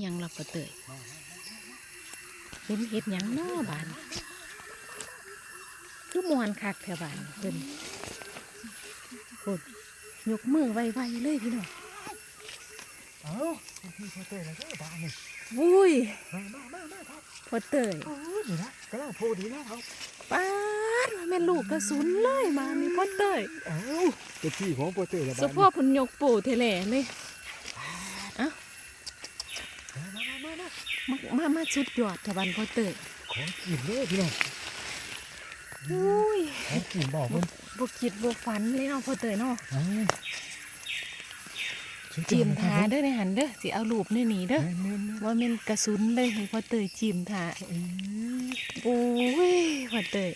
หยังเราก็เตยเห็นเห็ดหยังน้อบานคือมวนคักแถวบ้านเพิ่นโคตรยกมือไวๆเลยพี่น้องเอ้าพี่พ่อเต้แล้วก็บ้านนี่อุ้ยมามามามาครับพอเตยโอ้ยนี่นะกำลังโพดีแล้วครับป้าดว่าแม่นลูกกระสุนเลยมานี่พอเตยเอ้าเป็นพี่ของพ่อเต้แล้วสะบ้านโพกพุ่นยกปู่เทแหล่เลยเอ้า มามามา มามามามาชุดยอดทบันพอเตยของกินเลยพี่น้องอุ้ยของกินบอกเพิ่นบ่คิดบ่ฝันเลยเนาะพอเตยเนาะเอ้าสุดยอดจีมนะครัทาบเด้อในหันเด้อสิเอารูปนี่หนีเด้อแม่นแม่นแม่นว่าแม่นกระสุนเลยให้พอเตยจีมทาเอ้ยโอ้ยพอเตย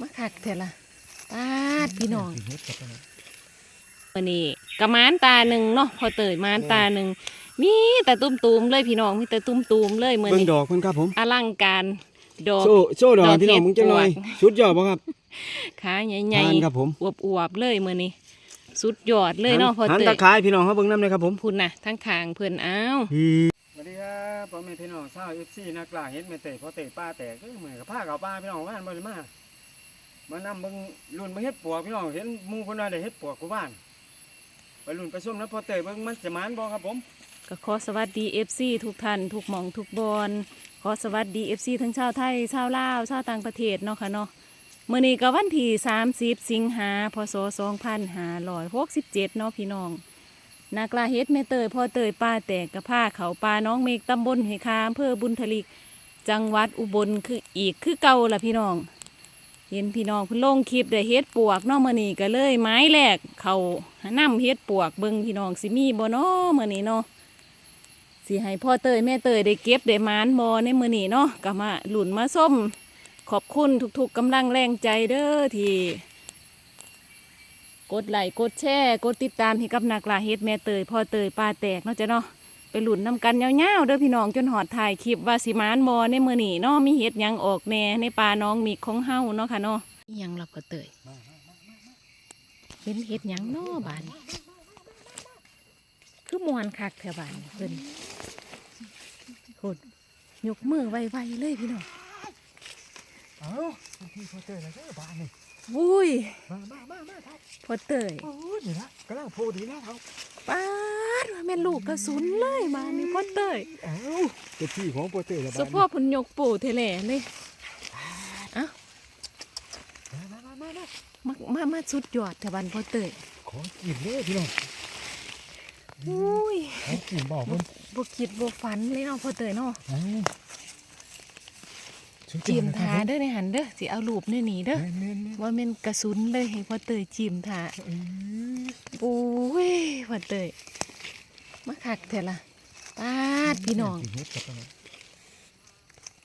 มาคักแท้ละปาดพี่น้องสิเฮ็ดกับอันนั้นวันนี้กระมานตาหนึ่งเนาะพอเตยมานตาหนึ่ง มีแต่ตุ้มตูมๆเลยพี่น้องมีแต่ตุ้มตูมๆเลยเหมือนเบิ่งนี้ดอกเพิ่นครับผมอลังการดอกโซ่โซ่ดอดอกกพี่น้องเห็ดมึงจังหน่อยปวกสุดยอดบ่ครับขาใหญ่ทานครับผมๆอวบๆเลยเหมือนนี้สุดยอดเลยเนาะพอหันเตตะยไคร้พี่น้องเขาเบิ่งน้ำเลยครับผมพุ่นน่ะทั้งขางเพื่อนอ้าวสวัสดีครับพ่อแม่พี่น้องชาวเอฟซีนักล่าเฮ็ดแม่เตะพอเตะป้าแตกก็เหมือนกับผ้าเก่าป้าพี่น้องบ้านบ่ได้มามานำเบิ่งรุ่นมาเฮ็ดปวกพี่น้องเห็นหมู่เพิ่นว่าได้เฮ็ดปวกกูบ้านไปรุ่นไปส้มนะพอเตะเบิ่งมันจะมานบ่ครับผม ก็ขอสวัสดี FC ทุกท่านทุกหมองทุกบอนขอสวัสดี FC ทั้งชาวไทยชาวลาวชาวต่างประเทศเนาะค่ะเนาะเมื้อนี้ก็วันที่30 สิงหาพศ2567เนาะพี่น้องนากลาเฮ็ดแม่เตยพ่อเตยป้าแตกกระผ้าเขาปลาน้องเมฆตำบลเหคาอำเภอบุญทลิก จังหวัดอุบลคืออีกคือเก่าละพี่น้อง เห็นพี่น้องพิ่นลงคลิปได้เฮ็ดปวกเนาะมื้อนี้ก็เลยไม้แรกเขานำเฮ็ดปวกเบิ่งพี่น้องสิมีบ่เนาะมื้อนี้เนาะ สิให้พ่อเตยแม่เตยได้เก็บได้มานบ่ในมื้อนี้เนาะก็มาหลุนมาส้มขอบคุณทุกๆกำลังแรงใจเด้อที่กดไลค์กดแชร์กดติดตามให้กับนักลาเฮ็ดแม่เตยพ่อเตยปลาแตกเนาะจ้ะเนาะไปหลุนนำกันยาวๆเด้อพี่น้องจนหอดถ่ายคลิปว่าสิมานบ่ในมื้อนี้เนาะมีเฮ็ดยังออกแน่ในป่าน้องมีของเฮาเนาะค่ะเนาะยังล่ะพ่อเตยเห็นเห็ดยังน้อบาน คือมวนคักแถวบ้านเพิ่นโคตรยกมือไวๆเลยพี่น้องเอ้าพี่พ่อเตะแล้วก็บ้านนี่อุ้ยมามามามาครับพอเตยโอ้ยนี่นะกำลังโพดีแล้วครับป้าดว่าแม่นลูกกระสุนเลยมานี่พอเตยเอ้าเป็นพี่ของพ่อเตะแล้วสะบ้านโพกพุ่นยกปู่เทแหล่เลยเอ้ามามามามามามามามาสุดยอดแถวบ้านพอเตยของกินเลยพี่น้อง อุ้ยของกินบอกเพิ่นบ่คิดบ่ฝันเลยเนาะพอเตยเนาะเอ้าสุดยอดจีมนะครับทาเด้อในหันเด้อสิเอารูปนี่หนีเด้อแม่นแม่นแม่นว่าแม่นกระสุนเลยให้พอเตยจีมทาเอ้ยโอ้ยพอเตยมาคักแท้ละปาดพี่น้องสิเฮ็ดกับอันนั้น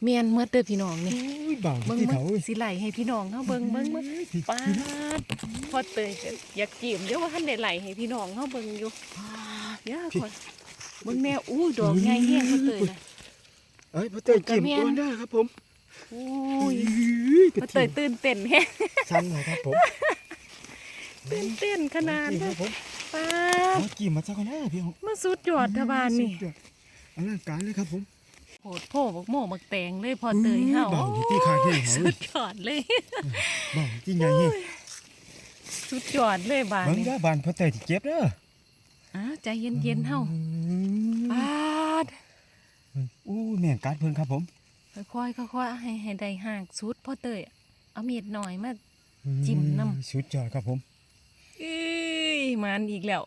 เมียนเมื่อเด้อพี่น้องนี่โอ้ยเบาเบิ่งที่เบิ่เขางเอ้ยสิไหลให้พี่น้องเฮาเบิ่งเบิ่งเบิ่งพี่ปาดพอเตยก็อยากจีมเดี๋ยวว่าท่านได้ไหลให้พี่น้องเฮาเบิ่งอยู่ เดี๋ยวคนเบิ่งแม่อู้ดอกใหญ่แฮงพอเตยนะเอ้ยพ่อเตยจิ้มกระเมียนก่อนได้ครับผมโอ้โอ้ยยพอเตยตื่นเต้นแฮงสั้นเลยครับผมตื่นเต้นขนาดจริงเลครัยบผมปาขดอจิ้มมาสักคนนะพี่น้องมาสุดยอดทบานนี่สุดยอดอลังการเลยครับผมโหดโพบักโม่บักแตงเลยพอเตยเฮาเบาที่ข้างแข้งเขาสุดยอดเลยเบาที่ใหญ่เฮ้ยสุดยอดเลยบานเบิ่งนี่ด้าบานพ่อเตยที่เจ็บเด้อ อ้าวใจเย็นๆเฮาอืมปาดอู้แม่งกัดเพิ่นครับผม ค่อยๆค่อยๆให้ให้ได้ห่างสุดพ่อเตยเอามีดหน่อยมาจิ้มน้ำสุดยอดครับผมเอ้ยมันอีกแล้ว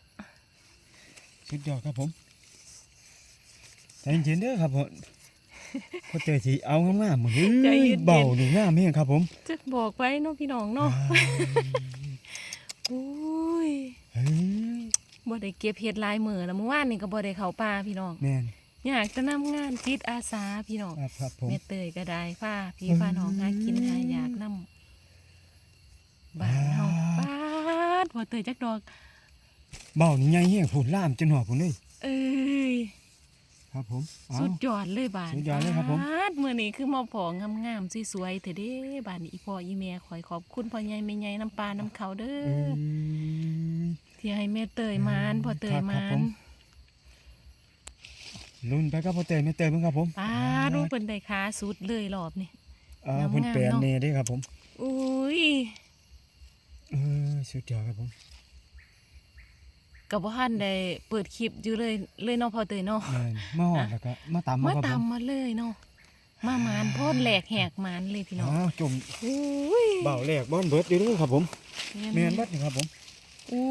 สุดยอดครับผมใจเย็นๆเด้อครับผมพ่อเตยสิเอางามๆมือใจเย็นๆเบานี่งามแม่งครับผม จะบอกไว้เนาะพี่น้องเนาะอุ้ยเฮ้ย บ่ได้เก็บเห็ดหลายมือแล้วเมื่อวานนี่ก็บ่ได้เข้าป่าพี่น้องแม่นอยากจะนำงานจิตอาสาพี่น้องครับครับผมแม่เตยก็ได้ฟ้าพี่ฟ้าน้องหากินหาอยากนำบ้านเฮาปาดพ่อเตยจักดอกเบานี่ใหญ่แฮงพูดล่ามจนหัวพุ่นเลยเอ้ยครับผมเอาสุดยอดเลยบานสุดยอดเลยครับผมาดมื้อนี้คือมาพองามๆสวยๆเถอะเด้บานนี้อีพ่ออีแม่ขอยขอบคุณพ่อใหญ่แม่ใหญ่น้ำปลาน้ำเขาเด้เอ้อย ที่ให้แม่เตยมานพ่อเตยครับมาครับผนม ลุ้นไปครับพ่อเตยแม่เตยเบิ่งครับผมป้าดูเป็นไดขาสุดเลยรอบนี่อ่างามๆ เพิ่นแปลนเนาะเน่เด้ครับผมอุ้ยเออสุดยอดครับผมกับว่าท่านได้เปิดคลิปอยู่เลยเลยเนาะพอเตยเนาะ แม่นมาฮอดแล้วก็มาตามมามาครับผตามมมาเลยเนาะมาหมานโพดแหลกแหกหมานเลยพี่น้องอ้าวจุ่มอุ้ยเบาแรกบ้อนเบิดอยู่เด้อครับผมแม่นเบัดนี่ครับผม อุ้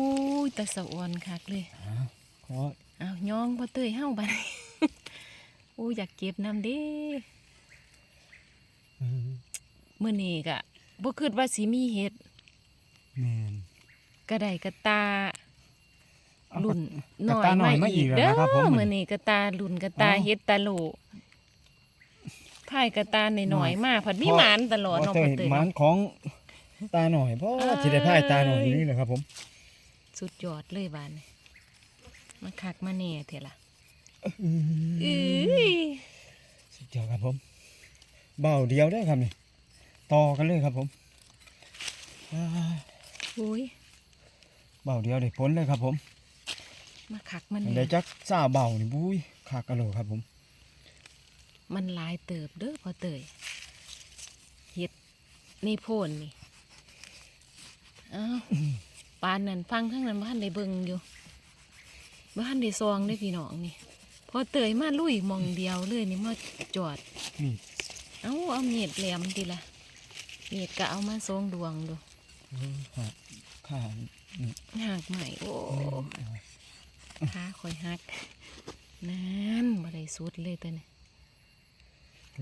ยแต่สะออนคักเลยอ้าวขออ้าวย่องพอเตยเฮ้าบัดอู้อยากเก็บน้ำเด้เออมื้อนี้ก็บ่คิดว่าสิมีเฮ็ดแม่นกระไดกระตาเอารุ่นกระตาหน่อยมาอีกแล้วเด้อนะครับผมมื้อนี้กระตารุ่นกระตาเอาเฮ็ดตาโหลพายกระตาหน่อยๆมาผัดมีพอหมานตลอดว่าเนาะเตพ่อยเตยหมันเนาะของตาหน่อยเพราะเอ้ยสิได้พายตาหน่อยอยู่นี่แหละครับผม สุดยอดเลยบานนี้มาคักมาแน่เถอะล่ะอืมอื้ยสุดยอดครับผม เบาเดียวได้อครับนี่ต่อกันเลยครับผมอ่าโอ้ยเบาเดียวได้ผลเลยครับผม มาคักมาอันแน่ใดจักซาเบานี่บุ้ยขากกะโหลครับผม มันหลายเติบเด้อพ่อเตยเฮ็ดนี่โพนนี่อ้าว ปานนั้นฟังทั้งนั้นบ้านได้เบิ่งอยู่บ้านได้ซองได้อพี่น้องนี่ พอเตยมาลุยหมองเดียวเลยนี่มาจอดนี่เอาเอาเมียดแหลมดีละเมียดก็เอามาสองดวงดูเออหักขานี่หักใหม่โอ้ขาคอยหักนั่นบ่ได้สุดเลยตัวนี้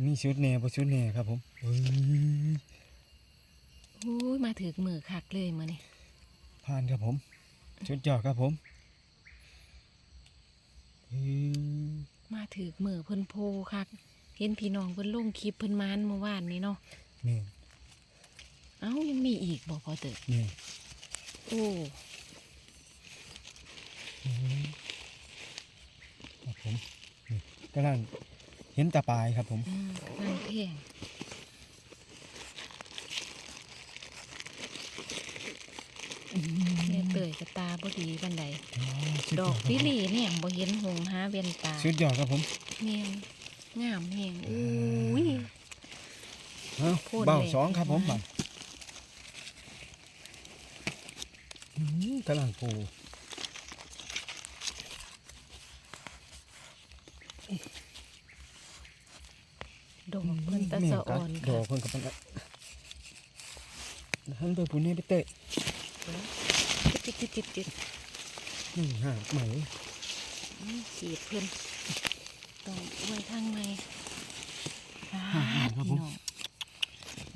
นี่ชุดแน่บ่ชุดแน่ครับผมเฮ้ยโอ้ยมาถึกมือคักเลยมานี่ ผ่านครับผมชุดยอดครับผมเฮ้ยมาถึกมือเพิ่นโพคักเห็นพี่น้องเพิ่นลงคลิปเพิ่นมานเมื่อวานนี้เนาะนี่เอ้ายังมีอีกบ่พอเตอนี่โอ้ครับผมนี่กำลังเห็นตาปลายครับผมอืมนางเพีย งแม่เตยกับตาบ่ดีปานใดดอกพิลีเนี่ยบ่เห็นหงหาเวียนตาชุดยอดครับผมเมียงงามแหงอุ้ยเอ้าโพดเบ้าแหลกสองครับผมมาบังอืมกำลังปูดอกเพิ่นตะแม่สะกัอ่ดอนดอค่ะกเพิ่นกับเพิ่นอะหันไปปุ่นนี่ไปเตะ จิตจิตจิตจิตนี่หาใหม่อืมสีดเพิ่นต้องไว้ทางในหาใหม่ครับผม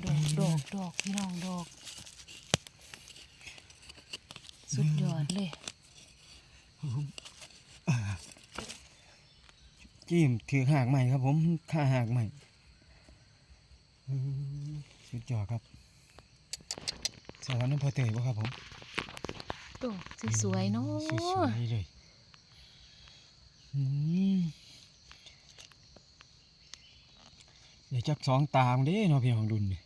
พี่น้องดอกดอกดอกพี่น้องดอก สุดยอดเลยจิ้มถือหากใหม่ครับผมค่าหากใหม่อืมสุดยอดครับ สวรรค์น้ำพอเตยบ่ครับผมดอกสวยๆเนาสวะยๆเลยอืมเดี๋ยวจักสองตามเด้เนาะพี่ของดุลนี่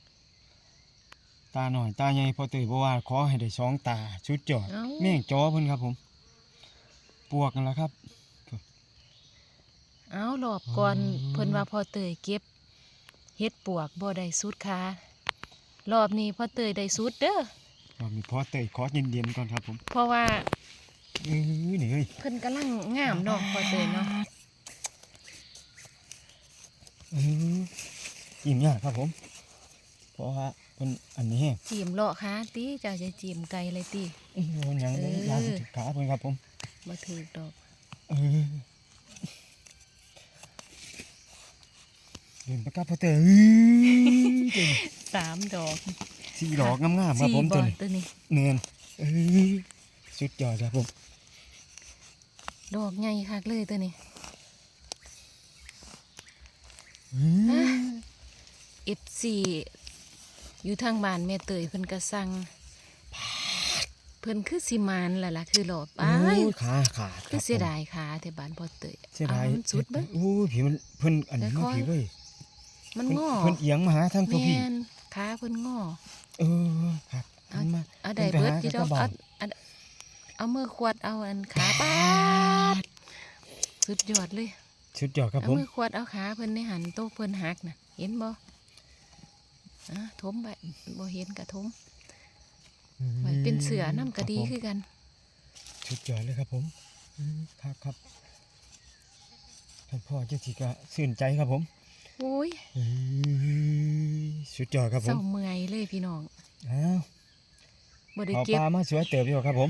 ตาหน่อยตาใหญ่พอเตยบอกว่าขอให้ได้สองตาชุดจอดเอ้าแม่งจอเพิ่นครับผม ปวกกันแล้วครับเอ้ารอบก่อนอ๋อเพิ่นว่าพอเตยเก็บเฮ็ดปวกบ่ได้สุดค่ะ รอบนี้พอเตยได้สุดเด้อเรามีพอเตยขอเย็นๆก่อนครับผมเพราะว่าเอ้ยนี่เอ้ยเพิ่นกำลังงามเนาะพอเตยเนาะเออยิ้มยากครับผม เพราะว่าเป็นอันนี้แห้งจีมเลาะขาติเจ้าจะจีมไก่เลยติโอ้โหยังได้เออยาวไปถึงขาเพิ่นครับผมบ่ถูกดอกเออเดินไปกับพอเตยเอ้ยเดิน สามดอกสีดอกงามๆครับสี่ผมบตัวอนี้ตัวนี้เนียนเออสุดยอดครับผม ดอกใหญ่คักเลยตัวนี้เออ F4 อยู่ทางบ้านแม่เตยเพิ่นก็สั่งเพิ่นคือสิมานล่ะล่ะคือหลอบโอ้อ้ายยขาขาดคือเสียดายขาแต่บ้านพ่อเตยเสียดายอมันสุดเบิ่งโอ้ยผีมันเพิ่นอันนี้แต่มาค่อยผีเว้ยมันเพิ่นงอเพิ่นเอียงมาหาทางตัวแม่พี่น ขาเพิ่นงอเออครับเอามันมาเอาได้เบิดพิ่จินดไปอกหาเอากระบเอาเอามือขวดเอาอันขาปาดสุดยอดเลยชุดยอดครับเอาผมมือขวดเอาขาเพิ่นในหันโต๊ะเพิ่นหักน่ะ เห็นบ่อะทมไปบ่เห็นกะทมไว้เป็นเสือน้ำกะดีครับผมคือกันชุดยอดเลยครับผมอืมครับครับท่านพ่อเจ้าทีก็สื่นใจครับผม โอ้ยเอ้ย สุดยอดครับผเศร้ามเมื่อยเลยพี่น้องอ้าวบ่ได้ขอเก็ปบลามาสวยเติบอยู่ครับผม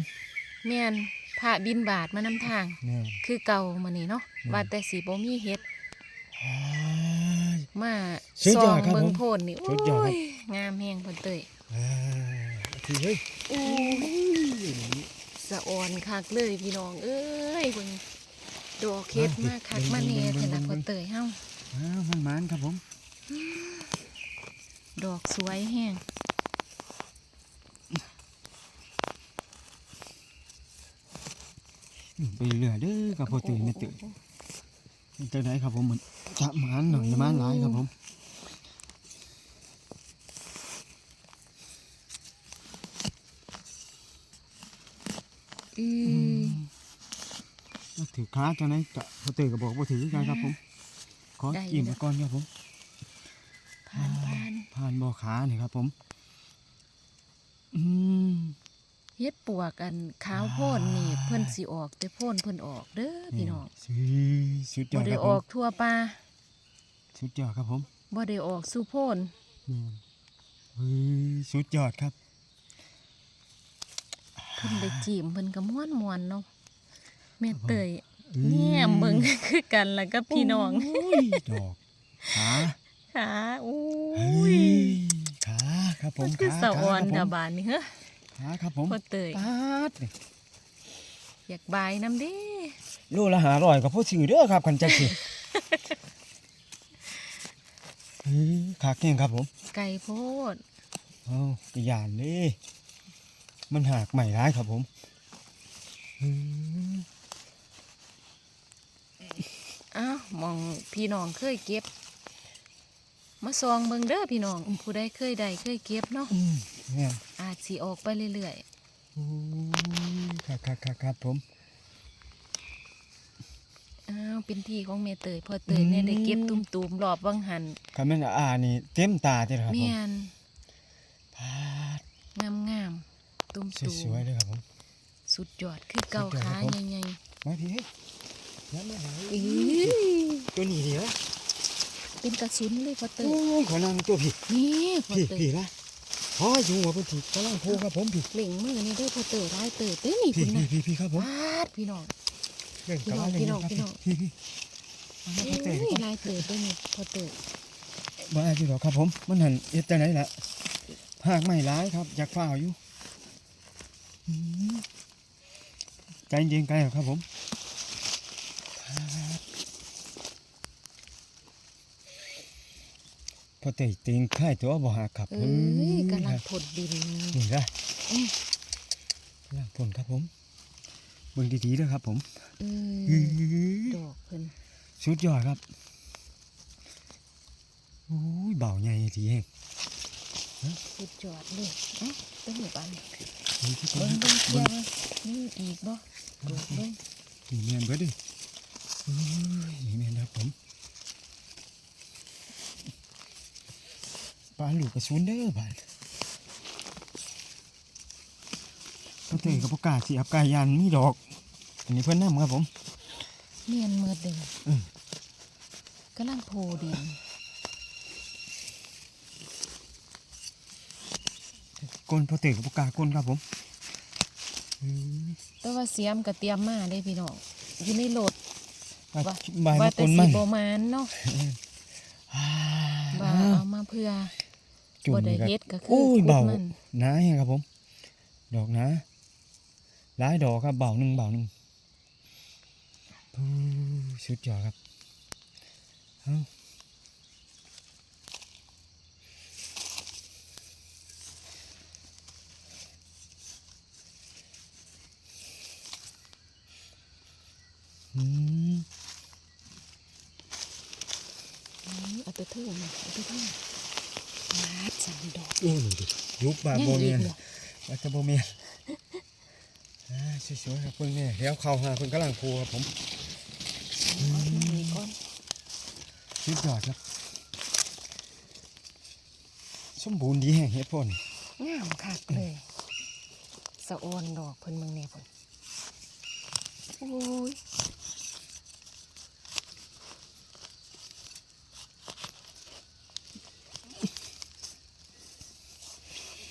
แม่นพระบินบาทมานำทาง นี่ คือเก่ามื้อนี้เนาะอืม ว่าแต่สิบ่มีเฮ็ดอ้าย มาสุดซยออดงครับเบิ่งผมโพนนี่สุดยอดครับโงามแฮงเพิ่นเตยอ้ายทีเฮ้ยโอ้ยสะอ่อนคักเลยพี่น้อง เอ้ยเบิ่งดอกเฮ็ดมากคักมาแน่แท้ละเพิ่นเตยเฮาอ้าวมันหมานครับผม ดอกสวยแฮงอืมไปเรื่อยเด้อกับพ่อตื่นไม่ตื่นจะไหนครับผมมันจะหมานหน่อยจะหมานหลายครับผมอือแล้วถือขาจะไหนจะพ่อตื่นก็บอกว่าถือกันครับผม ขออิ่มก่อนครับผมผ่าน ผ่านผ่านบ่อขานี่ครับ ผม อืมเฮ็ดปวกอันขาวโพนนี่เพิ่นสิออกแต่โพนเพิ่นออกเด้อพี่น้องสุดสุดยบ่อดได้ครับอผอมกทั่วป่าสุดยอดครับผมบ่ได้ออกสู่โพนนี่เฮ้ยสุดยอดครับ เพิ่นได้จีมเพิ่นก็ม่วนม่วนๆเนาะแม่เตยอืมแง่เบิ่งคือกันแล้วก็พี่น้องโยดอกขา ขาอู้เฮ้ยยขาครับผมัมนคือขาสะอ่อนขาดาครับผมบานนี่เฮ้อขาครับผมพ่อเตยปาดนี่อยากบายน้ำเด้โลละหาร้อยกับพ่อซื้อเด้อครับคันจักสิเฮ้ยขาเก่งครับผม ไก่โพดเอากระยานนี่มันหักใหม่ร้ายครับผมอืมอ้าวมองพี่น้องเคยเก็บ มาซองเบิ่งเด้อพี่น้องผู้ใดเคยได้เคยเก็บเนาะอืมเนี่ยอาจสิออกไปเรื่อยโอ้ยครับครับครับครับผมๆอ้าวเป็นที่ของแม่เตยพ่อเตยเนี่ยได้เก็บตุ่มๆรอบวังหันคำนั้นอ่านี่เต็มตาเต็มครับผมแม่นพาดงามๆตุ่มสวยๆเลยครับผมๆสุดยอดคือเก่าสุดยอดครัขาบผมใหญ่มาพี่เฮ้ยน้ำมาไหลๆอื้อตัวนี้เดียว เป็นกระสุนเลยพ่อเตโอ้ยยขอนั่งตัวพี่นี่พ่อพี่เตยพี่ละพออยู่หัวเป็นทีกำลังโพครับผมพี่เหล่งมือนี่ได้อพ่อเตยได้เตยเต้นี่พี่คุณพี่นะพี่พี่ครับผมพาดพี่น้องเรื่องพี่น้องกำลัพี่น้องเล่พี่น้องครับพี่พี่มาเอ้ครับเตะยลายเตยด้วยนี่พ่อเตยมาพี่ดอกครับผมมันหันเอ็ดจังไหนล่ะหากไม่ร้ายครับอยากฝ้าวอยู่อืมใจเย็นๆไกลครับผม พอเตะติงค่ายตัวบ่หักครับเอ้ยกำลังผดดินนี่ละอืมกำลังผลครับผมเบิ่งดีๆด้วยครับผมเออื้ออดอกเพิ่นสุดยอดครับโอ้ยเบาใหญ่ทีเองสุดยอดเลยเอ้าเป็นหมู่บ้านนี่ที่เบิ่งเบิ่เบิ่งงเที่ยวนี่อีกบ่ดอกเบิ่งนี่แมนเบิดดิโอ้ยนี่แมนครับผม ปลาลูกกระสุนเด้อบานก็เตะกับปกล้าสีอับกายยันมีดอก อันนี้เพื่อนน้ำครับผมเนียนเมือดเลยอืมกำลังโพดินก้นพอเตะกับปกล้าก้นครับผมอืมแต่ว่าเสียมก็เตรียมมาได้พี่น้องอยู่ในรถว่าว่าบายว่ามาแต่ก้นสิมันบ่มานเนาะอ่าว่าเอามาเพื่อ จุ่มบ่ได้นี่ครับเฮ็ดก็คือโอ้ยขุดเบามันหนาแฮงครับผม ดอกหนาหลายดอกครับเบาหนึ่งเบาหนึ่งอู้สุดยอดครับเอ้าอืมอืมเอาไปเทิงนะเอาไปเทิงมาด สามดอกโอ้ยดิยุบบายังโบอีเมียกนเหรอว่าจะโบเมียนอ่าสวยๆครับเพิ่งเนี่ยแล้วเข้าหาเพิ่งกำลังพูครับผมเอาไปนี่ก่อนสุดยอดครับสมบูรณ์ดีแห่งเฮ็ดพ่นงามคักเลยสะออนดอกเพิ่นเมืองแน่เพิ่นโอ้ย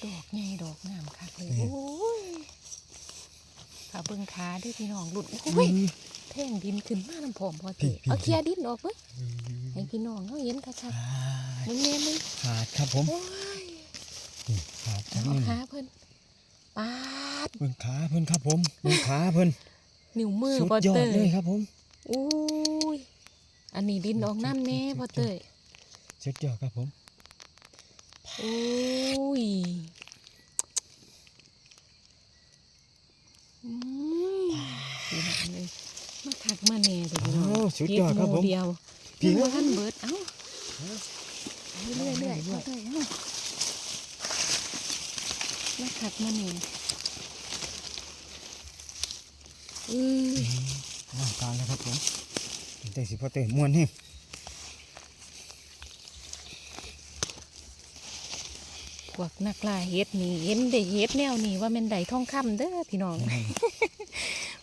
ดอกใหญ่ดอกงามคักเลยโอ้ยขาเบิ่งขาเด้วยพี่น้องหลุดโอ้ยแท่งดินขึ้นมาน้ำผอมพอพี่เตะพี่เอาเคลียร์ดินออกเว้ยให้พี่น้องเขาเห็นคักอ่าๆมึงแน่มึงขาดครับผมโอ้ยนี่ขาดครัเอาบนี่ขาเพิ่นปาดเบิ่งขาเพิ่นครับผมเบิ่งขาเพิ่นนิ้วมือสุดพอยอเตดยเลยครับผมอุ้ยอันนี้ดินออกน้ำแน่พอเตยสุดยอดครับผมอุ้ย มดีมากเลยมาคักมาแน่เดี๋ยวพี่น้องโอ้สุดยอดครับผมเฮ็หเดียวพี่พี่เอ้ว่ายท่านเบิดเอ้าเรื่อยๆเรื่อยๆพอเตยเอ้ามาคักมาแน่อือร่างกายแล้วครับผมแต่สิพอเตะม่วนนี่ พวกนักล่าเฮ็ดนี่เห็นได้เฮ็ดแนวนี่ว่าแม่นได้ทองคำเด้อพี่น้อง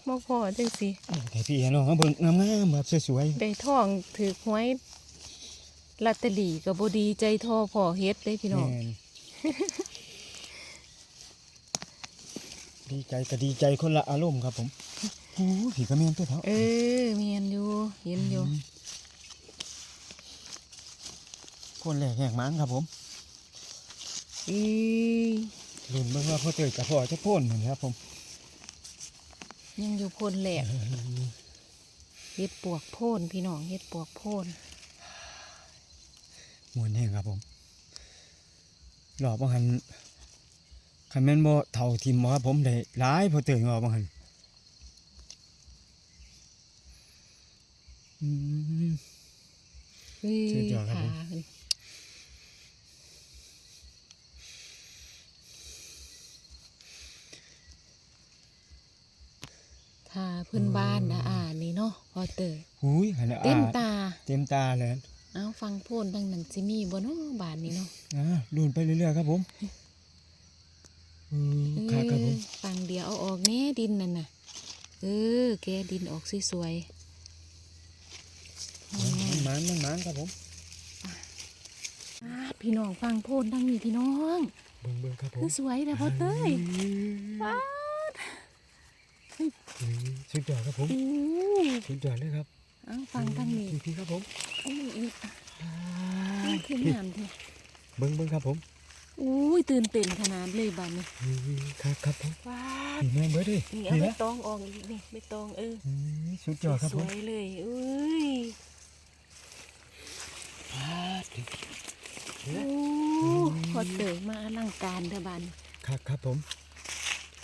มาพอจังสิแต่พี่น้องเบิ่งงามๆแบบสวยได้ทองถือหวยลอตเตอรี่ก็บ่ดีใจทอพอเฮ็ดเด้ๆพี่น้องแม่นดีใจก็ดีใจคนละอารมณ์ครับผมโอ้ผีกระเมียนตัวเถาเออเมียนอยู่เห็นอยู่มคนแรกแหกมันครับผม อีรุ่นเบิ่งว่าพ่อเตยกับพ่อจะพ่นเหมือนครับผมยังอยู่พ่นแหลกเฮ็ดปวกโพ่นพี่น้องเฮ็ดปวกโพ่นมวนแห้งครับผมหลอกบางหันคันแม่นบ่เท่าทิมบ่ครับผมได้หลายพ่อเตยงอบางหันอืมเอ้ยสุดยอดครับผม ขาเพิ่นถ้าเพิ่นบ้านนะอ่านี่เนาะพอเตยหุยหันน่ะเต็มอ่ตา เต็มตาเลยเอาฟังโพ่นดังนั้นสิมีบ่เนาะบ้านนี้เนาะอ่าลุ่นไปเรื่อยๆครับผมอืมครับครับผมเออฟังเดียวเอาออกแน่ดินนั่นน่ะเออแกดินออกสวยๆมันมันมันมันครับผมอ่าพี่น้องฟังโพ่นดังนี้พี่น้องเบิ่งเบิ่งครับผคืมอสวยนะพ่อเต้ยว้า สุดยอดครับผมอู้สุดยอดเลยครับเอาฟังทางนี้พี่พี่ครับผมเอาอีกอีกเอาขึ้นน้ำเถอะเบิ่งเบิ่งครับผมอุ้ยตื่นเต้นขนาดเลยบ้านนี้อืมครับครับผมว้าดนี่แม่เบิดดินี่เอานี่ใบนะตองออกอีกนี่ใบตองเอออืมสุดยอดครับสผมวยเลยอุ้ยโอ้พอเตยมาอลังการเด้อบ้านนี้ครับครับผม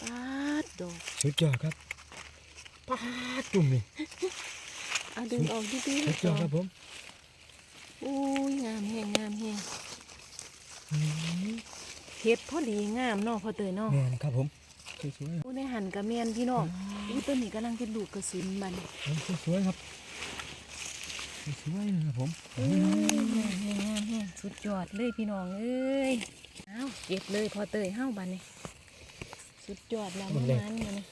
ปาดดอกสุดยอดครับ ป้าดจุ่มนี่เอาดึงออกดีๆสุดยอดครับผมอุ้ยงามแห้งงามแห้งอืมเฮ็ดพอดีงามเนาะพอเตยเนาะแม่นครับผมสวยๆอู้ในหันกระเมียนพี่น้องอู้ตัวนี้กำลังเป็นลูกกระสุนบัดนครับสวยๆครับสวยๆนะครับผมอุ้ยงามแห้งงามแห้งสุดยอดเลยพี่น้องเอ้ยเอาเก็บเลยพอเตยเฮ้าบัดนี้สุดยอดแล้วมันมันมานี่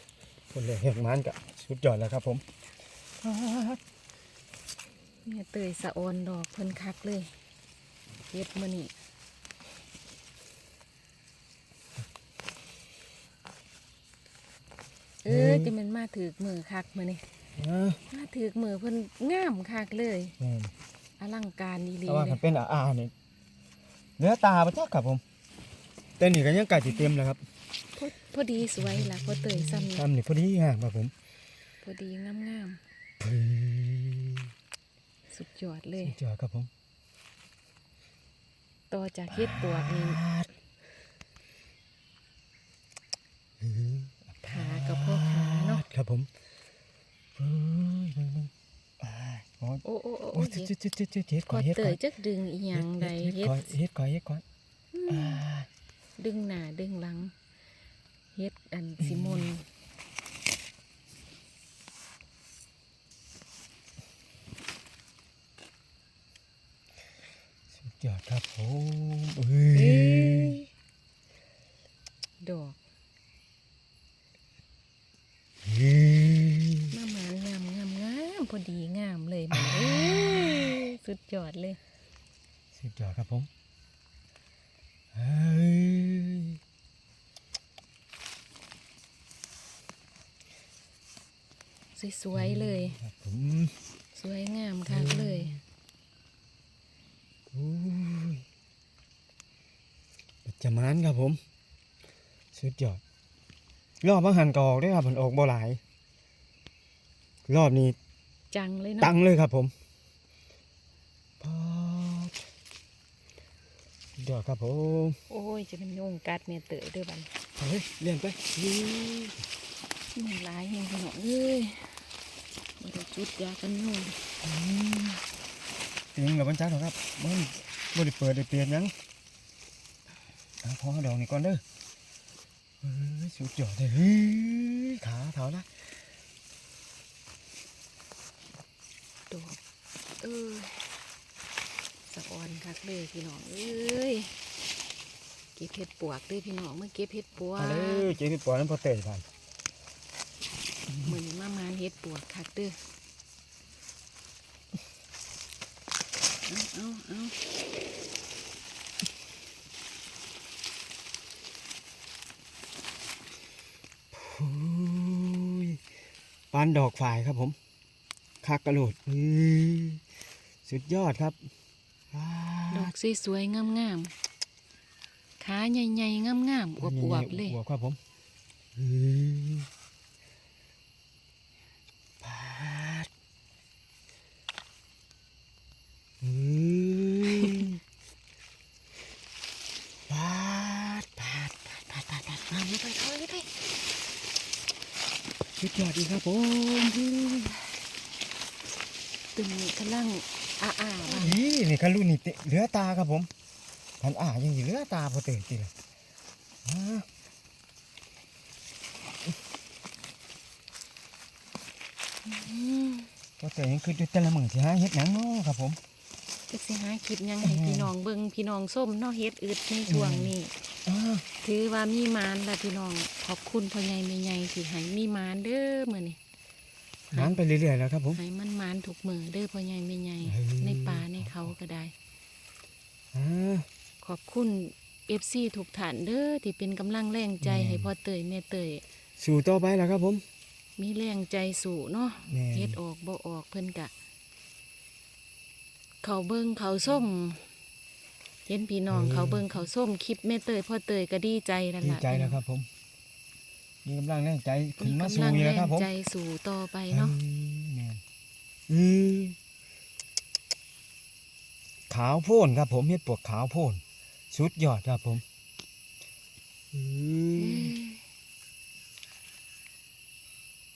คนแรกแหกมันกับสุดยอดแล้วครับผมเนี่ยเตยสะออนดอกเพิ่นคักเลยเก็บมานี่เออจะเป็นมาถือกมือคักมานี่อ่ามาถือกมือเพิ่นงามคักเลยแม่นอลังการดีเลแต่ว่าเลคันยเป็นอาอาเนี่ยเนื้อตาปะจ๊ะครับผมแต่นี่ก็ยังไก่ติเต็มแล้วครับ พอพอดีสวยล่ะพอเตยซ้ำนี่ทำนี่พอดีงามครับผมพอดีงามงามพึ่งๆสุดยอดเลยสุดยอดครับผม ต่อจากเฮ็ดปวกนี่อืมขากับพ่อขาเนาะครับผมเฮ้ยเบิ่งเบิ่งอ่าโอ้ยโอ้โอ้โอ้โอ้ยเฮ็ดเจ็ดเจ็ดเจ็ดเจ็ดเจ็ดพก่ออนเฮ็ดเตก่อยนจักดึงอีหยังใดเฮ็เฮ็ดดก่อนเฮ็ดก่อนเฮ็ดก่อนอ่าดึงหน้าดึงหลัง เฮ็ดอันสิมนยอดครับผมเอ้เอ้ยยดอกเอ้ยมามางามงามงามพอดีงามเลยมันเอ้ยสุดยอดเลย สุดยอดครับผมเฮ้ย สวยๆเลย ครับผมสวยงามคักเลยโอ้ยจะมานครับผม สุดยอด รอบบางหันกออกได้ครับมันออกบ่หลาย รอบนี้จังเลยตัเนาะงเลยครับผมพอดสุดยอดครับผม โอ้ยจะเป็นยุงกัดเนี่ยเตยเด้วยบันเฮ้ยเลี้ยงไป นี่ยุงหลายเฮงขนมเอ้ยมาได้จุดยากันยุงเตียงกับบันจ้าหรอครับมันบ่ได้เปิดได้เปลี่ยนหยังเอาพอดอกนี่ก่อนเด้อเฮ้ยสุดยอดเลยเฮ้ยขาเท้าละดอกเอ้ยสะออนคักเลยพี่น้องเอ้ยเก็บเห็ดปวกเด้วยพี่น้องเมื่อเก็บเห็ดปวกมาเลยเจ๊พี่ปอนั้นพอเตะผ่าน เหมือนมามานเห็ดปวกคักเด้อเอาเอาเอาโอ้ยปานดอกฝ่ายครับผมคักกระโดดเฮ้ยสุดยอดครับว้าดอกสวยๆงามๆขาใหญ่ๆงามๆอวบๆเลยอวบครับผมเฮ้ยปาดเฮ้ยปาดปาดปาดปาดปาดปาด มาไม่ไปเขาไม่ไป สุดยอดดีครับ ผมตึงกำลังอ้าๆบ้างนี่นี่คันรุ่นนี่เตะเหลือตาครับผมพันอ่ายังอยู่เหลือตาพอตื่นจริงเลยอ่าอืมพอตื่นยังคือแต่ละมือที่หาเฮ็ดหนังเนาะครับผมจะสิหาคลิปหยังให้พี่น้องเบิ่งพี่น้องส้มเนาะเฮ็ดอึดในช่วงนี้อ่า ถือว่ามีมานละพี่น้อง ขอบคุณพ่อใหญ่แม่ใหญ่ที่ให้มีมานเด้อมื้อนี้หานไปเรื่อยๆแล้วครับผมให้มันมานถูกมือเด้อพ่อใหญ่แม่ใหญ่เฮ้ยในป่าในเขาก็ได้อ่าขอบคุณ FC ทุกท่านเด้อที่เป็นกำลังแรงใจอืมให้พ่อเตยแม่เตยสู่ต่อไปแล้วครับผม มีแรงใจสู่เนาะแม่นเฮ็ดออกบ่ออกเพิ่นกะ เขาเบิ่งเขาส้ม เห็นพี่น้องเขาเบิ่งเขาส้มคลิปแม่เตยพ่อเตยก็ดีใจแล้วดีล่ะใจแล้วครับผม มีกำลังแรงใจขึ้มีนมากำสู่ลังอยู่แรแล้วงครับผมใจสู่ต่อไปเนาะอืมแม่นอืมขาวโพ่นครับ ผมเฮ็ดปวกขาวโพ่นสุดยอดครับผมอืม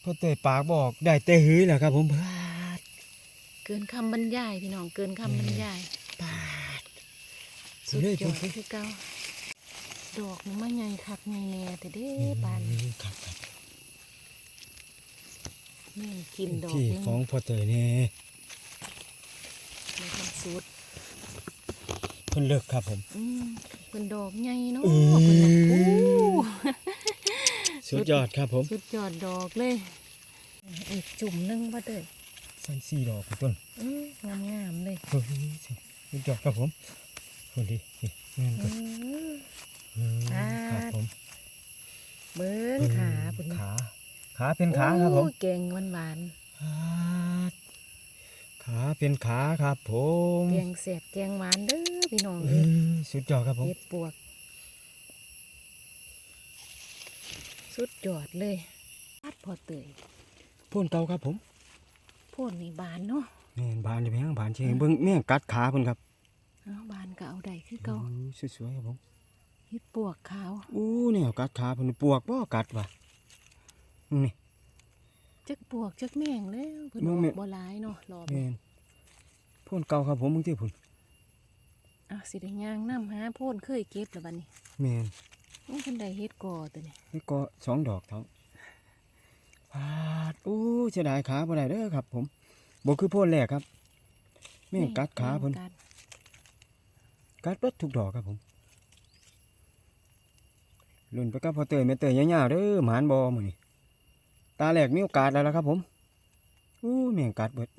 พอเตะปากบอกได้เตะหื้อแหละครับ ผมพาดเกินคำบรรยายพี่น้องเกินคำบรรยายปาด สุดเลยยอดสุดคือเก่าดอกนี่มาใหญ่คักใหญ่แน่แต่เด้ๆปานครับครับแม่นกินดอกที่นึงของพอเตยเนี่ยแล้วมันสุดเพิ่นเลิกครับผมอืมเพิ่นดอกใหญ่เนาะเอ้ยเพิ่นน่ะโอ้สุดยอดครับผมสุดยอดดอกเลยอีกจุ่มหนึงบ่เด้อใส่สี่ดอกครับต้นอืมงามๆเลยเฮ้ยสุดยอดครับผม คนดีนี่งามอืกันมอืมปาดครับผมเบิ้งขาพุ่นขา ขาเป็นขาครับผมโอ้แกงหวานปาดขาเป็นขาครับผมๆแกงแสบแกงหวานเด้อพี่น้องอืเอ้ยมสุดยอดครับผมเห็ดปวก สุดยอดเลยปัดพอเตยพ่นเตาครับผมโพ่นในบานเนาะแม่นบานจะไปห้างบานเชียงเบิ่งแม่งกัดขาเพิ่นครับเอาบาน ก็เอาได้คือเก่าอู้สวยๆครับผมเห็ดปวกขาวอู้เนี่ยกัดขาเพิ่นปวกบ่กัดว่ะนี่จักปวกจักแมงแล้วเพิ่นแม่องอกแม่บ่หลายเนาะรอบแม่นพ่นเก่าครับผมบางทีพุ่นอะสิได้ย่างน้ำหาโพ่นเคยเก็บแล้วบัดนี้แม่นโอ้เพิ่นได้เฮ็ดกอตัวนี้นี่ก็สองดอกเท่าพาดอู้เสียดายขาบ่ได้เด้อครับ ผมบ่คือพ่นแรกครับแม่งกัดขาเพิ่นกัด กัดเบิดทุกดอกครับผมลุ่นไปกับพอเตยแม่เตยยาวๆเด้อหมานบอมือนี่ตาแหลกมีโอกาสแล้วล่ะครับผมอู้แม่งกัดเบิด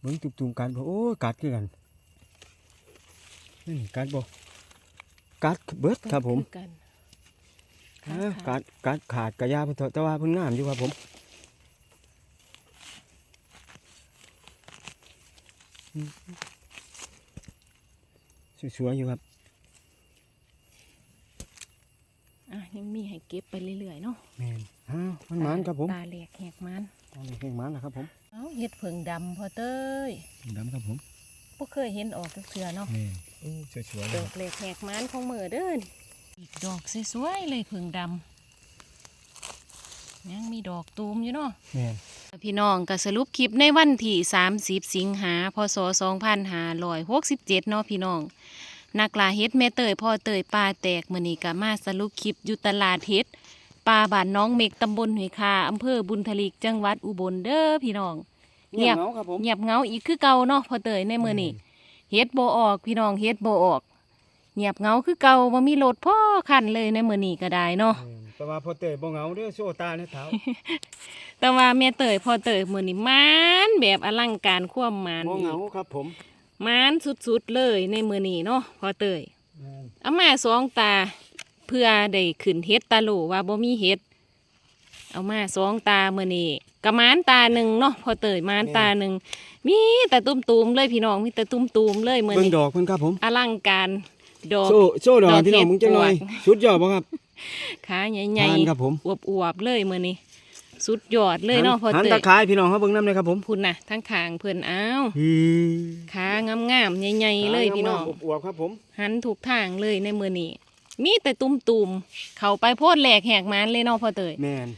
เบิ้งตุ่มๆกัดบ่โอ้ยกัดคือกันนี่กัดบ่กัดเบิดครับผมอกันอ่ากัดกัดขาดกระยาเพิ่นเถอะแต่ว่าเพิ่นงามอยู่ครับผมอืม สวยๆอยู่ครับอะยังมีให้เก็บไปเรื่อยๆเนาะแม่นอ้าวมันหมานครับผมตาแหลกแหกมันเอาเลยแข่งหมานนะครับผมเอ้าเฮ็ดเผิงดำพอเต้ยดำครับผมบ่เคยเห็นออกจักเทื่อเนาะแม่นโอ้สวยๆดเลอยกแหลกแหกมันของมือเด้อนี่อีกดอกสวยๆเลยเผิงดำยังมีดอกตูมอยู่เนาะแม่น พี่น้องก็สรุปคลิปในวันที่ 30 สิงหาพศ2567เนาะพี่น้องนักลาเฮ็ดแม่เตยพ่อเตยปลาแตกมื้อนี้ก็มาสรุปคลิปอยู่ตลาดเฮ็ดปลาบ้านน้องเมกตำบลห้วยคาอำเภอบุญทลิกจังหวัดอุบลเด้อพี่น้องเงีเงียยบบเหงาครับผมเงียบเหงาอีกคือเก่าเนาะพ่อเตยในมื้อนี้เฮ็ดบ่ออกพี่น้องเฮ็ดบ่ออก เงียบเหงาคือเก่าบ่มีรถพ่อคันเลยในมื้อนี้ก็ได้เนาะ แม่นแต่ว่าพอเตยบ่เหงาเด้อโซ่ตาในเท้าแต่ว่าแม่เตยพ่อเตยมื้อนี้มานแบบอลังการความมานบ่อีเหงากครับ ผมมานสุดๆเลยในมื้อนี้เนาะพ่อเตยแม่นเอามาสองตาเพื่อได้ขึ้นเฮ็ดตาโหลว่าบ่มีเฮ็ดเอามาสองตามื้อนี้กะมานตาหนึ่งเนาะพ่อเตยมานตาหนึ่งมีแต่ตุ้มๆเลยพี่น้องมีแต่ตุ้มๆเลยมื้อเบิ่งนี้ดอกเพิ่นครับผมอลังการดอกโซ่โซ่ดอกดอกพี่น้องเห็ดมึงจังหน่อยปวกสุดยอดบ่ครับ ขาใหทาญ่นครับผมๆอวบๆเลยมื้อนี้สุดยอดเลยเนาะพ่อหันเตตะยไคร้พี่น้องเขาเบิ่งน้ำเลยครับผมพุ่นน่ะทั้งขางเพิ่นอ้าวฮีขางามๆใหญ่ๆเลยพี่น้องอวบๆครับผมหันถูกทางเลยในมื้อนี้มีแต่ตุ่มๆเข้าไปโพดแหลกแหกมานเลยเนาะพ่อเตยแม่น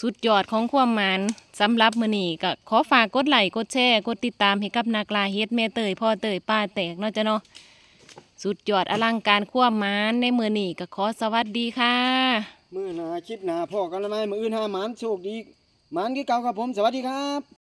สุดยอดของความหมานสำหรับมื้อนี้ก็ขอฝากกดไลค์กดแชร์กดติดตามให้กับนักลาเฮ็ดแม่เตยพ่อเตยป้าแตกเนาะจ้ะเนาะ สุดยอดอลังการความมานในมือนี่ก็ขอสวัสดีค่ะ มือหนาคลิปหนาพ่อกันละไหมมืออื่นหาหมานโชคดีหมานคือเก่าครับผมสวัสดีครับ